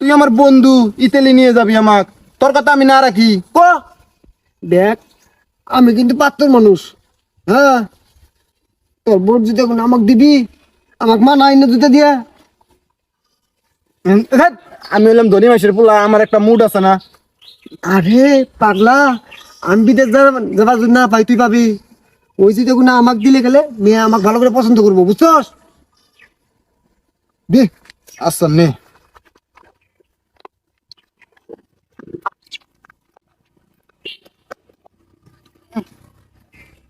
তুই আমার বন্ধু ইতালি নিয়ে যাবি আমাক। তোর কথা আমি না রাখি। ক? দেখ আমি কিন্তু পাত্তর মানুষ। হ্যাঁ? তোর বোর্ড যদি এখন আমাকে দিবি আমাকে মা নাই না দিতে দিয়া। আমি হলাম ধনী মাসের পোলা আমার একটা মুড আছে না। আরে পাগলা আমি বিদেশ যাবা যাবা যদি না পাই তুই পাবি। ওই যদি এখন আমাকে দিলে গেলে মেয়ে আমাকে ভালো করে পছন্দ করব বুঝছস? দে। আচ্ছা নে।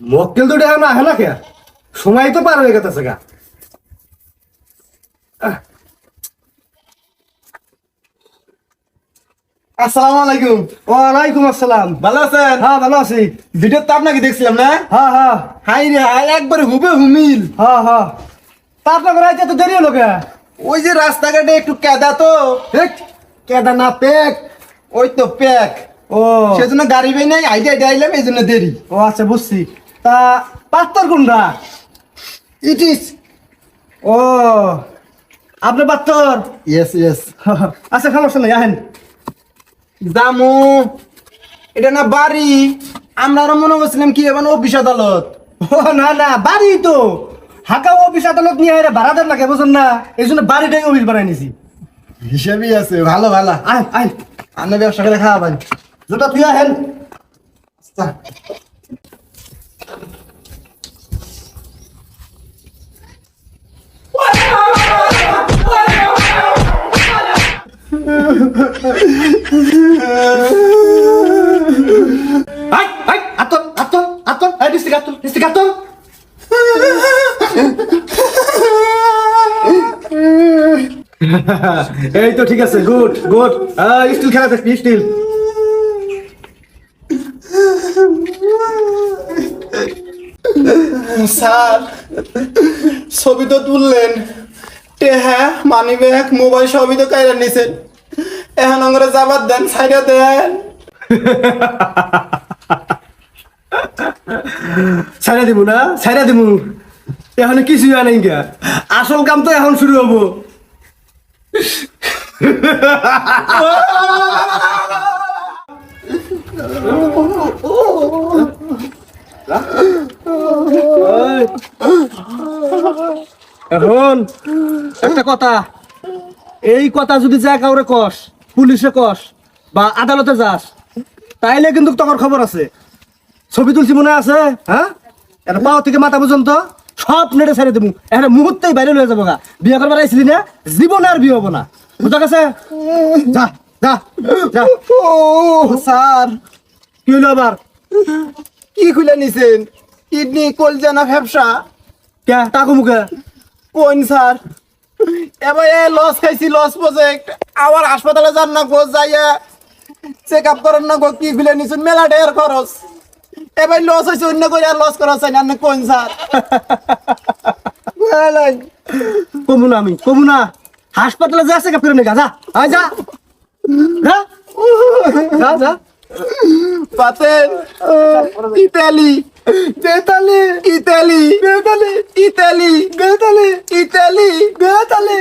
মক্কেল তো দেখা না হেলা কে সময় তো পার হয়ে গেছে গা। আসসালামু আলাইকুম। ওয়ালাইকুম আসসালাম। ভালো আছেন? হ্যাঁ ভালো আছি। ভিডিও তো আপনাকে দেখছিলাম না? হ্যাঁ হ্যাঁ। হাই রে হাই একবার হুবে হুমিল হ্যাঁ হ্যাঁ। তারপর করে আইতে তো দেরি হলো কে? ওই যে রাস্তাঘাটে একটু কেদা তো। কেদা না পেক ওই তো প্যাক ও। সেজন্য গাড়ি বেই নাই আইডিয়া আইলাম এই জন্য দেরি। ও আচ্ছা বুঝছি। তা পাত্তর কোনটা? ইট ইস ও আপনি পাত্তর? ইয়েস ইয়েস আচ্ছা সমস্যা নাই আহেন। জামু এটা না বাড়ি? আমরা আরও মনে করছিলাম কি এবার অফিস আদালত। ও না না বাড়ি তো। হাকা অফিস আদালত নিয়ে আইরা ভাড়াদার লাগে বুঝুন না? এই জন্য বাড়িটাই অফিস বানাই নিছি। হিসেবেই আছে ভালো ভালো। আহেন আহেন। আন্না ব্যবসা করে খাওয়া ভাই। যেটা তুই আহেন। এই তো ঠিক আছে গুড গুড স্টিল খেলা থাকবি স্টিল স্যার ছবি তো তুললেন। টেহা মানি ব্যাগ মোবাইল সবই তো কাইরা নিছেন। এখন আমরা যাবার দেন সাইডে দেন। সাইরা দিব না সাইরা দিব এখন কিছুই আনেন গা আসল কাম তো এখন শুরু হব। এখন একটা কথা। এই কথা যদি যা কাউরে কস পুলিশে কস বা আদালতে যাস তাইলে কিন্তু তোমার খবর আছে। ছবি তুলছি মনে আছে হ্যাঁ? এটা পাও থেকে মাথা পর্যন্ত সব নেটে ছেড়ে দেবো একটা মুহূর্তেই বাইরে লয়ে যাব গা। বিয়ে করবার আইসিলি না জীবন আর বিয়ে হব না। বুঝা গেছে? যা যা যা। স্যার। কি হইল আবার? কি খুলে নিছেন? কিডনি কলজানা ফ্যাপসা? কে? টাকু মুখে? কোন স্যার? এবার লস খাইছি লস প্রজেক্ট আবার হাসপাতালে যান না গো যাইয়া চেক আপ করেন না গো কি খুলে নিছেন? মেলা ঢের খরচ। এবার লস হয়েছে অন্য করে আর লস করা চাই না। কোন স্যার? কমু না আমি কমু না। হাসপাতালে যা চেক আপ করে নেগা যা আয় যা। যা। যা পাতেন ইতালি। ইতালি। ইতালি বেতালে ইতালি বেতালে।